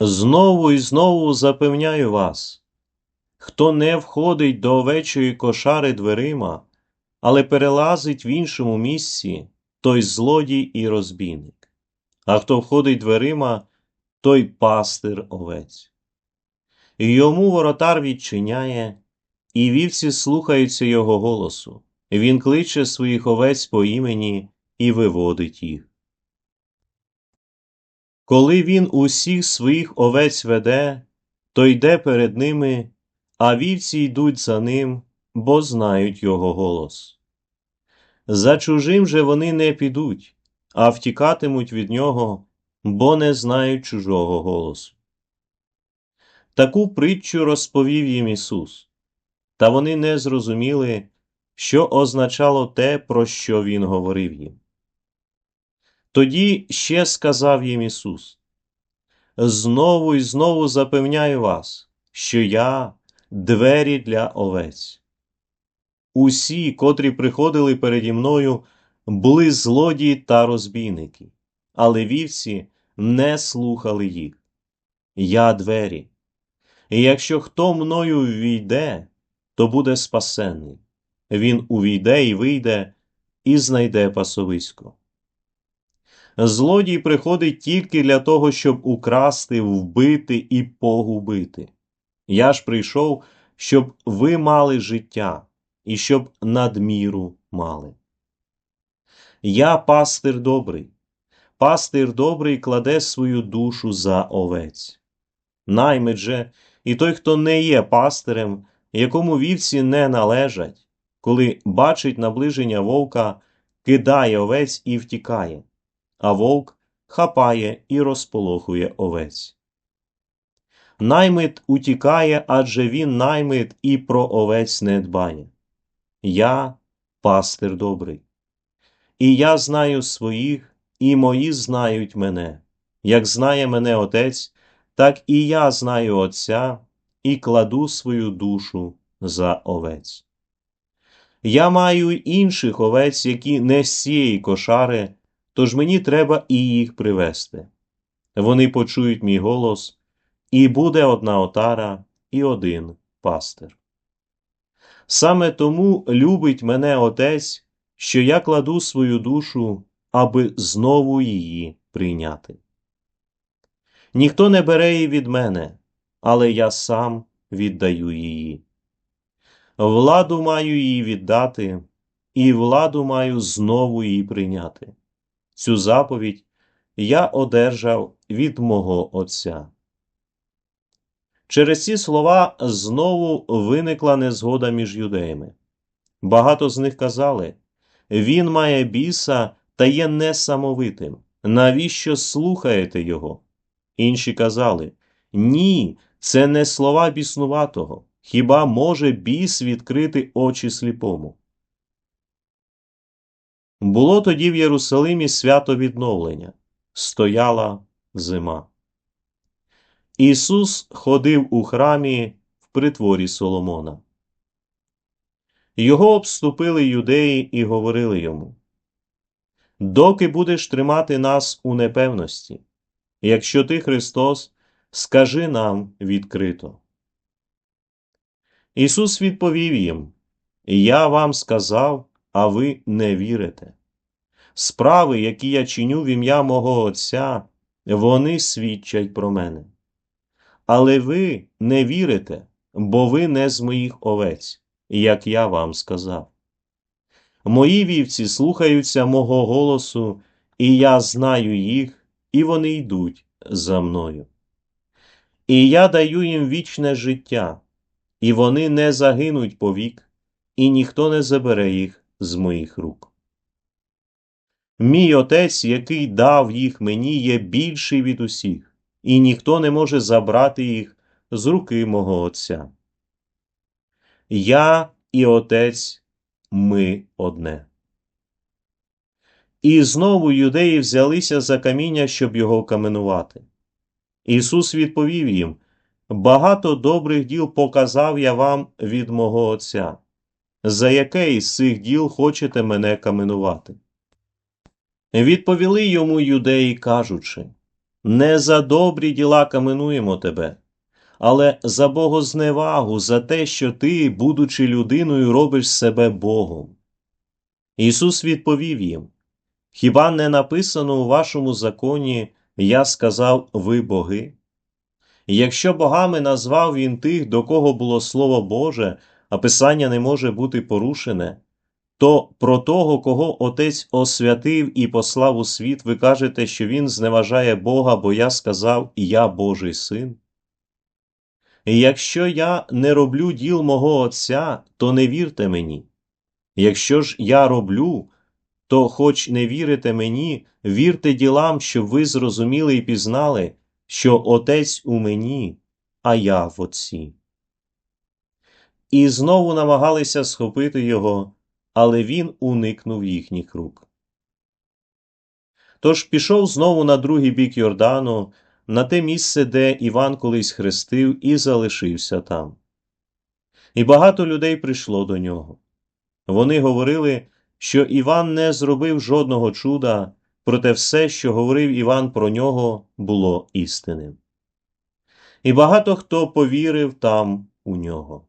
Знову і знову запевняю вас, хто не входить до овечої кошари дверима, але перелазить в іншому місці, той злодій і розбійник. А хто входить дверима, той пастир овець. Йому воротар відчиняє, і вівці слухаються його голосу. Він кличе своїх овець по імені і виводить їх. Коли він усіх своїх овець веде, то йде перед ними, а вівці йдуть за ним, бо знають його голос. За чужим же вони не підуть, а втікатимуть від нього, бо не знають чужого голосу. Таку притчу розповів їм Ісус, та вони не зрозуміли, що означало те, про що Він говорив їм. Тоді ще сказав їм Ісус: Знову і знову запевняю вас, що я двері для овець. Усі, котрі приходили переді мною, були злодії та розбійники, але вівці не слухали їх. Я двері. І якщо хто мною ввійде, то буде спасенний. Він увійде і вийде, і знайде пасовисько. Злодій приходить тільки для того, щоб украсти, вбити і погубити. Я ж прийшов, щоб ви мали життя і щоб надміру мали. Я пастир добрий. Пастир добрий кладе свою душу за овець. Наймит же і той, хто не є пастирем, якому вівці не належать, коли бачить наближення вовка, кидає овець і втікає а вовк хапає і розполохує овець. Наймит утікає, адже він наймит і про овець не дбає. Я пастир добрий. І я знаю своїх, і мої знають мене. Як знає мене Отець, так і я знаю Отця і кладу свою душу за овець. Я маю інших овець, які не з цієї кошари, тож мені треба і їх привести. Вони почують мій голос, і буде одна отара і один пастир. Саме тому любить мене Отець, що я кладу свою душу, аби знову її прийняти. Ніхто не бере її від мене, але я сам віддаю її. Владу маю її віддати, і владу маю знову її прийняти. Цю заповідь я одержав від мого Отця. Через ці слова знову виникла незгода між юдеями. Багато з них казали Він має біса та є несамовитим. Навіщо слухаєте його? Інші казали Ні, це не слова біснуватого. Хіба може біс відкрити очі сліпому? Було тоді в Єрусалимі свято відновлення, стояла зима. Ісус ходив у храмі в притворі Соломона. Його обступили юдеї і говорили йому: Доки будеш тримати нас у непевності, якщо ти Христос, скажи нам відкрито. Ісус відповів їм: Я вам сказав а ви не вірите. Справи, які я чиню в ім'я мого Отця, вони свідчать про мене. Але ви не вірите, бо ви не з моїх овець, як я вам сказав. Мої вівці слухаються мого голосу, і я знаю їх, і вони йдуть за мною. І я даю їм вічне життя, і вони не загинуть повік, і ніхто не забере їх з моїх рук. Мій отець, який дав їх мені, є більший від усіх, і ніхто не може забрати їх з руки мого Отця. Я і Отець ми одне. І знову юдеї взялися за каміння, щоб його каменувати. Ісус відповів їм Багато добрих діл показав я вам від мого Отця за яке із цих діл хочете мене каменувати? Відповіли йому юдеї, кажучи Не за добрі діла каменуємо тебе, але за богозневагу, за те, що ти, будучи людиною, робиш себе Богом. Ісус відповів їм Хіба не написано у вашому законі, я сказав, ви боги? Якщо богами назвав він тих, до кого було Слово Боже, а Писання не може бути порушене, то про того, кого Отець освятив і послав у світ, ви кажете, що він зневажає Бога, бо я сказав, я Божий син. І якщо я не роблю діл мого Отця, то не вірте мені. Якщо ж я роблю, то, хоч не вірите мені, вірте ділам, щоб ви зрозуміли і пізнали, що Отець у мені, а я в Отці. І знову намагалися схопити його, але він уникнув їхніх рук. Тож пішов знову на другий бік Йордану, на те місце, де Іван колись хрестив, і залишився там. І багато людей прийшло до нього. Вони говорили, що Іван не зробив жодного чуда, проте все, що говорив Іван про нього, було істинним. І багато хто повірив там у нього.